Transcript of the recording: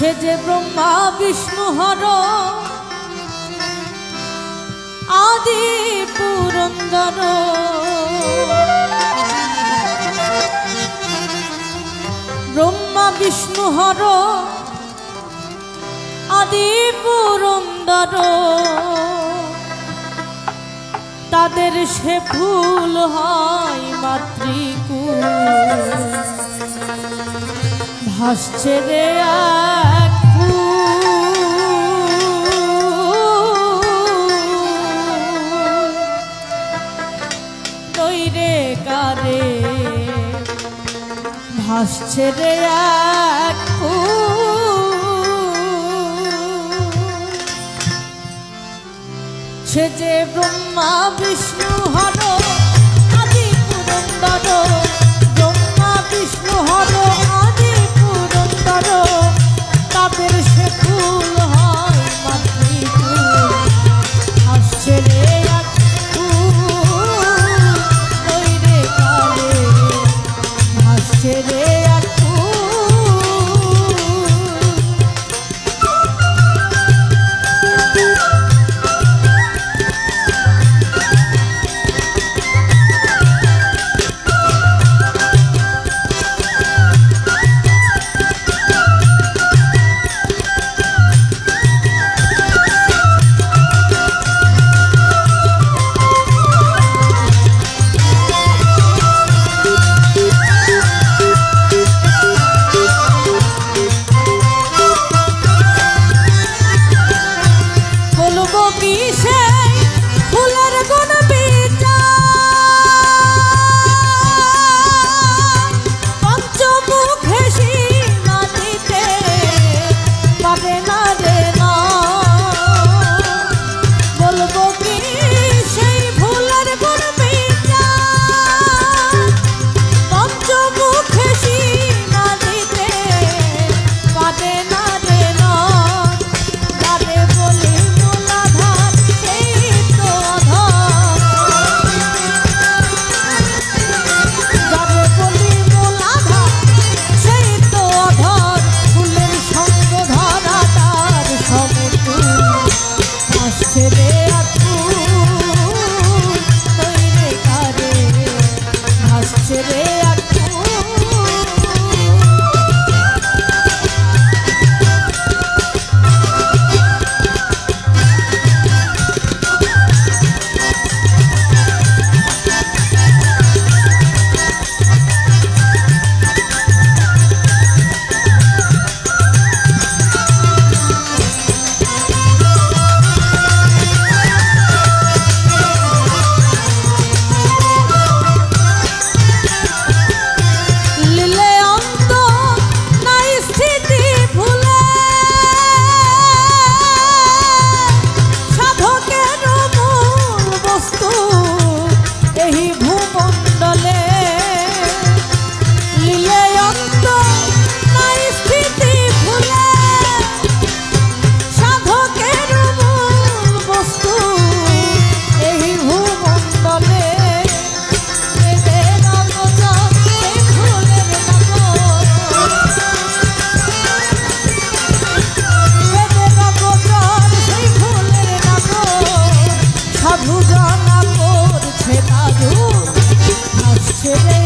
সে যে ব্রহ্মা, বিষ্ণু, হর। আদি পুরন্দর। ব্রহ্মা, বিষ্ণু, হর। আদি পুরন্দর। তাদের সে ফুল হয় মাতৃকুল। ভাসছে রে। নইরে কারে ভাসছে রে সে যে ব্রহ্মা বিষ্ণু হর today.